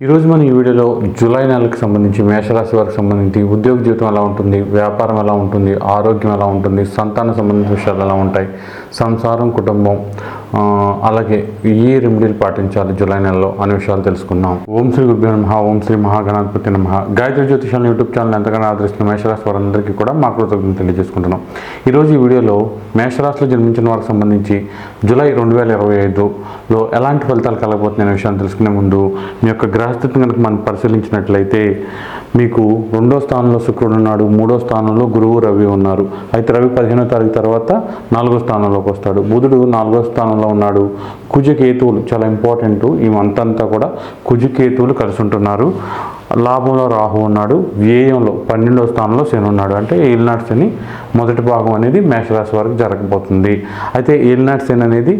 ఈరోజు మన ఈ వీడియోలో జూలై నెలకు సంబంధించి మేషరాశి వారికి సంబంధించి ఉద్యోగ జీవితం ఎలా ఉంటుంది వ్యాపారం ఎలా ఉంటుంది ఆరోగ్యం ఎలా ఉంటుంది సంతాన సంబంధించిన విషయాలు ఎలా ఉంటాయి సంసారం కుటుంబం అలాగే ఏ రెమెడీలు పాటించాలి జూలై నెలలో అనే విషయాలు తెలుసుకుందాం. ఓం శ్రీ గురుభ్యో నమ ఓం శ్రీ మహాగణాధిపతి నమ. గాయత్రి జ్యోతిషాల యూట్యూబ్ ఛానల్ ఎంతగానో ఆదరిస్తున్న మేషరాశి వారందరికీ కూడా మా కృతజ్ఞతలు తెలియజేసుకుంటున్నాం. ఈరోజు ఈ వీడియోలో మేషరాశిలో జన్మించిన వారికి సంబంధించి జూలై రెండు వేల ఇరవై ఐదులో ఎలాంటి ఫలితాలు కలగబోతున్నాయి అనే విషయాన్ని తెలుసుకునే ముందు మీ యొక్క గ్రహస్థితిని కనుక మనం పరిశీలించినట్లయితే మీకు రెండో స్థానంలో శుక్రుడు ఉన్నాడు మూడో స్థానంలో గురువు రవి ఉన్నారు. అయితే రవి పదిహేనో తారీఖు తర్వాత నాలుగో స్థానంలోకి వస్తాడు. బుధుడు నాలుగో స్థానంలో ఉన్నాడు. కుజకేతువులు చాలా ఇంపార్టెంట్ ఈ మంత్ అంతా కూడా కుజకేతువులు కలిసి ఉంటున్నారు లాభంలో రాహు ఉన్నాడు. వ్యయంలో పన్నెండో స్థానంలో శని ఉన్నాడు. అంటే ఏలినాడు శని మొదటి భాగం అనేది మేషరాశి వారికి జరగబోతుంది. అయితే ఏలినాటి శని అనేది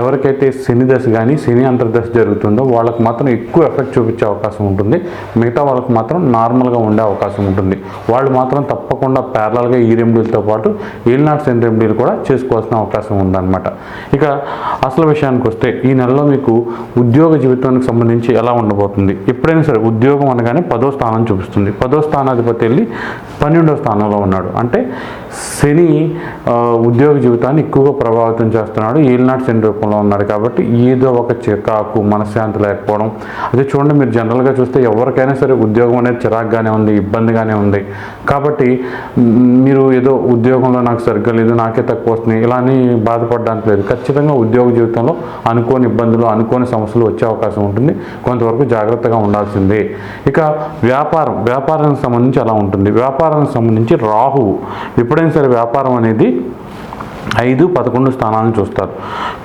ఎవరికైతే శని దశ కానీ శని అంతర్దశ జరుగుతుందో వాళ్ళకి మాత్రం ఎక్కువ ఎఫెక్ట్ చూపించే అవకాశం ఉంటుంది. మిగతా వాళ్ళకి మాత్రం నార్మల్గా ఉండే అవకాశం ఉంటుంది. వాళ్ళు మాత్రం తప్పకుండా ప్యారలల్గా ఈ రెమెడీలతో పాటు ఏలినాటి శని రెమెడీలు కూడా చేసుకోవాల్సిన అవకాశం ఉందన్నమాట. ఇక అసలు విషయానికి వస్తే ఈ నెలలో మీకు ఉద్యోగ జీవితానికి సంబంధించి ఎలా ఉండబోతుంది? ఎప్పుడైనా సరే ఉద్యోగం అనగానే పదో స్థానం చూపిస్తుంది. పదో స్థానాధిపతి వెళ్ళి పన్నెండో స్థానంలో ఉన్నాడు. అంటే శని ఉద్యోగ జీవితాన్ని ఎక్కువగా ప్రభావితం చేస్తున్నాడు. ఏలినాటి శని రూపంలో ఉన్నాడు కాబట్టి ఏదో ఒక చికాకు మనశ్శాంతి లేకపోవడం. అదే చూడండి మీరు జనరల్గా చూస్తే ఎవరికైనా సరే ఉద్యోగం అనేది చిరాగ్గానే ఉంది ఇబ్బందిగానే ఉంది. కాబట్టి మీరు ఏదో ఉద్యోగంలో నాకు సరిగ్గా లేదు నాకే తక్కువ వస్తుంది ఇలా అని బాధపడడానికి లేదు. ఖచ్చితంగా ఉద్యోగ జీవితంలో అనుకోని ఇబ్బందులు అనుకోని సమస్యలు వచ్చే అవకాశం ఉంటుంది. కొంతవరకు జాగ్రత్తగా ఉండాల్సిందే. ఇక వ్యాపారం వ్యాపారానికి సంబంధించి అలా ఉంటుంది. వ్యాపారానికి సంబంధించి రాహువు. ఎప్పుడైనా సరే వ్యాపారం అనేది ఐదు పదకొండు స్థానాలను చూస్తారు.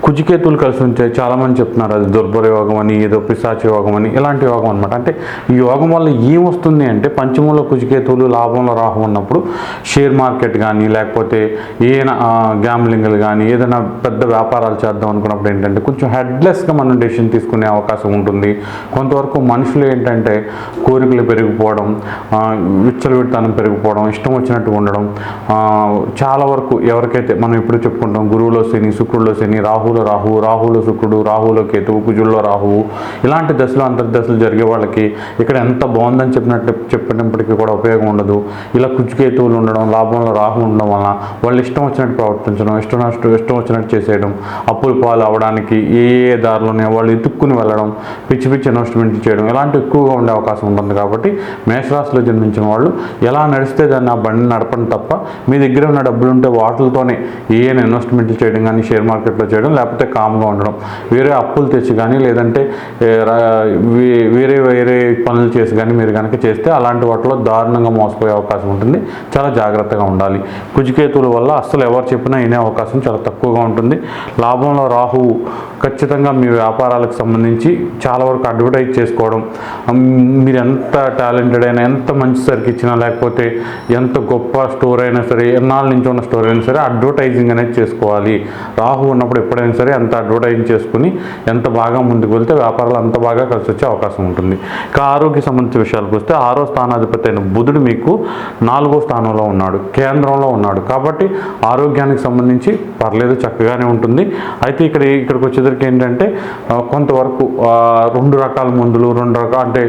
కుజికేతులు కలిసి ఉంటే చాలామంది చెప్తున్నారు అది దుర్భర యోగం అని ఏదో పిశాచ యోగం అని ఇలాంటి యోగం అనమాట అంటే ఈ యోగం వల్ల ఏమొస్తుంది అంటే పంచమంలో కుజికేతువులు లాభంలో రాహు ఉన్నప్పుడు షేర్ మార్కెట్ కానీ లేకపోతే ఏదైనా గ్యాంబ్లింగ్లు కానీ ఏదైనా పెద్ద వ్యాపారాలు చేద్దాం అనుకున్నప్పుడు ఏంటంటే కొంచెం హెడ్లెస్గా మనం డెసిషన్ తీసుకునే అవకాశం ఉంటుంది. కొంతవరకు మనుషులు ఏంటంటే కోరికలు పెరిగిపోవడం విచ్చలవిడితనం పెరిగిపోవడం ఇష్టం వచ్చినట్టు ఉండడం చాలా వరకు ఎవరికైతే మనం ఇప్పుడు చెప్పుకుంటాం గురువులో శని శుక్రుడిలో శని రాహులో రాహు రాహులో శుక్రుడు రాహులో కేతువు కుజుల్లో రాహువు ఇలాంటి దశలు అంతర్దశలు జరిగే వాళ్ళకి ఇక్కడ ఎంత బాగుందని చెప్పినట్టు చెప్పినప్పటికీ కూడా ఉపయోగం ఉండదు. ఇలా కుజుకేతువులు ఉండడం లాభంలో రాహు ఉండడం వలన వాళ్ళు ఇష్టం వచ్చినట్టు ప్రవర్తించడం ఇష్టం నష్టం ఇష్టం వచ్చినట్టు చేసేయడం అప్పులు పాలు అవ్వడానికి ఏ ఏ దారిలోనే వాళ్ళు ఎత్తుక్కుని వెళ్ళడం పిచ్చి పిచ్చి ఇన్వెస్ట్మెంట్ చేయడం ఇలాంటివి ఎక్కువగా ఉండే అవకాశం ఉంటుంది కాబట్టి మేషరాశిలో జన్మించిన వాళ్ళు ఎలా నడిస్తే దాన్ని ఆ బండిని నడపడం తప్ప మీ దగ్గర ఉన్న డబ్బులు ఉంటే వాటిలతోనే ఏ ఇన్వెస్ట్మెంట్లు చేయడం కానీ షేర్ మార్కెట్లో చేయడం లేకపోతే కామ్గా ఉండడం. వేరే అప్పులు తెచ్చి కానీ లేదంటే వేరే వేరే పనులు చేసి కానీ మీరు కనుక చేస్తే అలాంటి వాటిలో దారుణంగా మోసపోయే అవకాశం ఉంటుంది. చాలా జాగ్రత్తగా ఉండాలి. కుజికేతుల వల్ల అస్సలు ఎవరు చెప్పినా వినే అవకాశం చాలా తక్కువగా ఉంటుంది. లాభంలో రాహువు ఖచ్చితంగా మీ వ్యాపారాలకు సంబంధించి చాలా వరకు అడ్వర్టైజ్ చేసుకోవడం. మీరు ఎంత టాలెంటెడ్ అయినా ఎంత మంచి సరికి ఇచ్చినా లేకపోతే ఎంత గొప్ప స్టోర్ అయినా సరే ఎన్నాళ్ళ నుంచి ఉన్న స్టోర్ అయినా సరే అడ్వర్టైజింగ్ అనేది చేసుకోవాలి. రాహు ఉన్నప్పుడు ఎప్పుడైనా సరే అంత అడ్వర్టైజ్ చేసుకుని ఎంత బాగా ముందుకు వెళ్తే వ్యాపారాలు అంత బాగా కలిసి వచ్చే అవకాశం ఉంటుంది. ఇక ఆరోగ్య సంబంధించిన విషయాలకు వస్తే ఆరో స్థానాధిపతి అయిన బుధుడు మీకు నాలుగో స్థానంలో ఉన్నాడు. కేంద్రంలో ఉన్నాడు. కాబట్టి ఆరోగ్యానికి సంబంధించి పర్లేదు చక్కగానే ఉంటుంది. అయితే ఇక్కడ ఇక్కడికి వచ్చేసరికి ఏంటంటే కొంతవరకు రెండు రకాల మందులు రెండు రకాల అంటే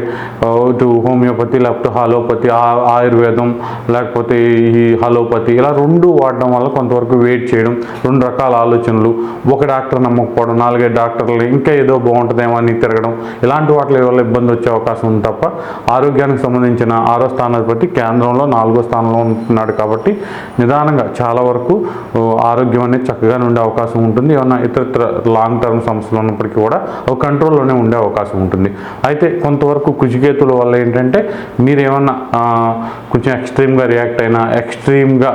ఇటు హోమియోపతి లేకపోతే హాలోపతి ఆయుర్వేదం లేకపోతే ఈ హలోపతి ఇలా రెండు వాడడం వల్ల కొంతవరకు వెయిట్ చేయడం రెండు రకాల ఆలోచనలు. ఒక డాక్టర్ నమ్మకపోవడం నాలుగైదు డాక్టర్లు ఇంకా ఏదో బాగుంటుందేమో అని తిరగడం. ఇలాంటి వాటి వల్ల ఇబ్బంది వచ్చే అవకాశం ఉంది తప్ప ఆరోగ్యానికి సంబంధించిన ఆరో స్థానాధిపతి కేంద్రంలో నాలుగో స్థానంలో ఉంటున్నాడు కాబట్టి నిదానంగా చాలా వరకు ఆరోగ్యం అనేది చక్కగా ఉండే అవకాశం ఉంటుంది. ఏమన్నా ఇతర లాంగ్ టర్మ్ సమస్యలు ఉన్నప్పటికీ కూడా ఒక కంట్రోల్లోనే ఉండే అవకాశం ఉంటుంది. అయితే కొంతవరకు కుజికేతుల వల్ల ఏంటంటే మీరు ఏమన్నా కొంచెం ఎక్స్ట్రీమ్గా రియాక్ట్ అయినా ఎక్స్ట్రీమ్గా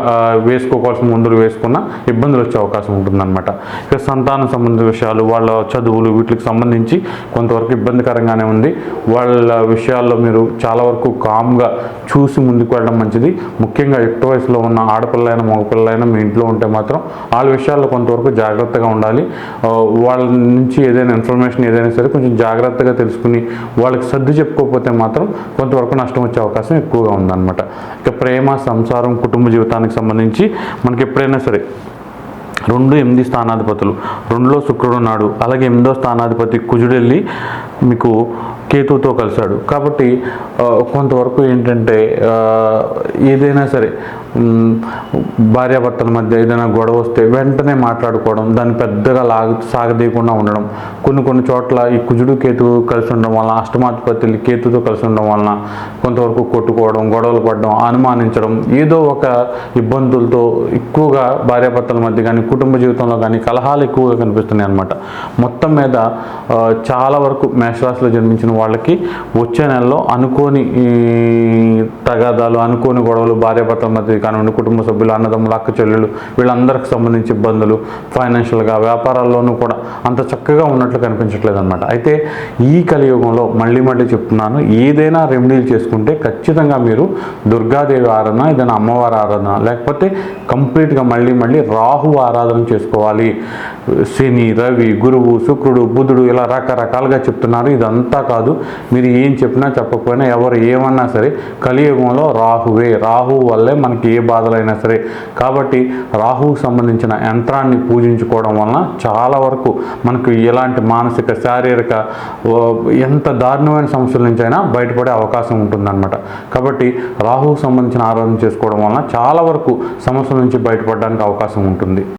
వేసుకోవాల్సిన మందులు వేసుకున్నా ఇబ్బందులు వచ్చే అవకాశం ఉంటుందన్నమాట. ఇక సంతాన సంబంధిత విషయాలు వాళ్ళ చదువులు వీటికి సంబంధించి కొంతవరకు ఇబ్బందికరంగానే ఉంది. వాళ్ళ విషయాల్లో మీరు చాలా వరకు కామ్గా చూసి ముందుకు వెళ్ళడం మంచిది. ముఖ్యంగా యుక్త వయసులో ఉన్న ఆడపిల్లైనా మగపిల్లలైనా మీ ఇంట్లో ఉంటే మాత్రం వాళ్ళ విషయాల్లో కొంతవరకు జాగ్రత్తగా ఉండాలి. వాళ్ళ నుంచి ఏదైనా ఇన్ఫర్మేషన్ ఏదైనా సరే కొంచెం జాగ్రత్తగా తెలుసుకుని వాళ్ళకి సర్ది చెప్పుకోకపోతే మాత్రం కొంతవరకు నష్టం వచ్చే అవకాశం ఎక్కువగా ఉందన్నమాట. ఇక ప్రేమ సంసారం కుటుంబ జీవితానికి సంబంధించి మనకి ఎప్పుడైనా సరే రెండు ఎనిమిది స్థానాధిపతులు. రెండులో శుక్రుడు ఉన్నాడు. అలాగే ఎనిమిదో స్థానాధిపతి కుజుడు వెళ్ళి మీకు కేతువుతో కలిశాడు. కాబట్టి కొంతవరకు ఏంటంటే ఏదైనా సరే భార్యాభర్తల మధ్య ఏదైనా గొడవ వస్తే వెంటనే మాట్లాడుకోవడం దాన్ని పెద్దగా లాగ సాగదీయకుండా ఉండడం కొన్ని కొన్ని చోట్ల ఈ కుజుడు కేతు కలిసి ఉండడం వలన అష్టమాధిపతులు కేతుతో కలిసి ఉండడం వలన కొంతవరకు కొట్టుకోవడం గొడవలు పడడం అనుమానించడం ఏదో ఒక ఇబ్బందులతో ఎక్కువగా భార్యాభర్తల మధ్య కానీ కుటుంబ జీవితంలో కానీ కలహాలు ఎక్కువగా కనిపిస్తున్నాయి అనమాట మొత్తం మీద చాలా వరకు మేషరాశిలో జన్మించిన వాళ్ళకి వచ్చే నెలలో అనుకోని తగాదాలు అనుకోని గొడవలు భార్యాభర్తల మధ్య కానివ్వండి కుటుంబ సభ్యులు అన్నదమ్ములు అక్క చెల్లెలు వీళ్ళందరికి సంబంధించి ఇబ్బందులు ఫైనాన్షియల్గా వ్యాపారాల్లోనూ కూడా అంత చక్కగా ఉన్నట్లు కనిపించట్లేదు అనమాట అయితే ఈ కలియుగంలో మళ్ళీ మళ్ళీ చెప్తున్నాను ఏదైనా రెమెడీలు చేసుకుంటే ఖచ్చితంగా మీరు దుర్గాదేవి ఆరాధన ఏదైనా అమ్మవారి ఆరాధన లేకపోతే కంప్లీట్గా మళ్ళీ మళ్ళీ రాహు ఆరాధన చేసుకోవాలి. శని రవి గురువు శుక్రుడు బుధుడు ఇలా రకరకాలుగా చెప్తున్నారు. ఇదంతా కాదు మీరు ఏం చెప్పినా చెప్పకపోయినా ఎవరు ఏమన్నా సరే కలియుగంలో రాహువే రాహు వల్లే మనకి ఏ బాధలైనా సరే. కాబట్టి రాహువుకు సంబంధించిన యంత్రాన్ని పూజించుకోవడం వలన చాలా వరకు మనకు ఎలాంటి మానసిక శారీరక ఓ, ఎంత దారుణమైన సమస్యల నుంచి అయినా బయటపడే అవకాశం ఉంటుందన్నమాట. కాబట్టి రాహువుకు సంబంధించిన ఆరాధన చేసుకోవడం వలన చాలా వరకు సమస్యల నుంచి బయటపడడానికి అవకాశం ఉంటుంది.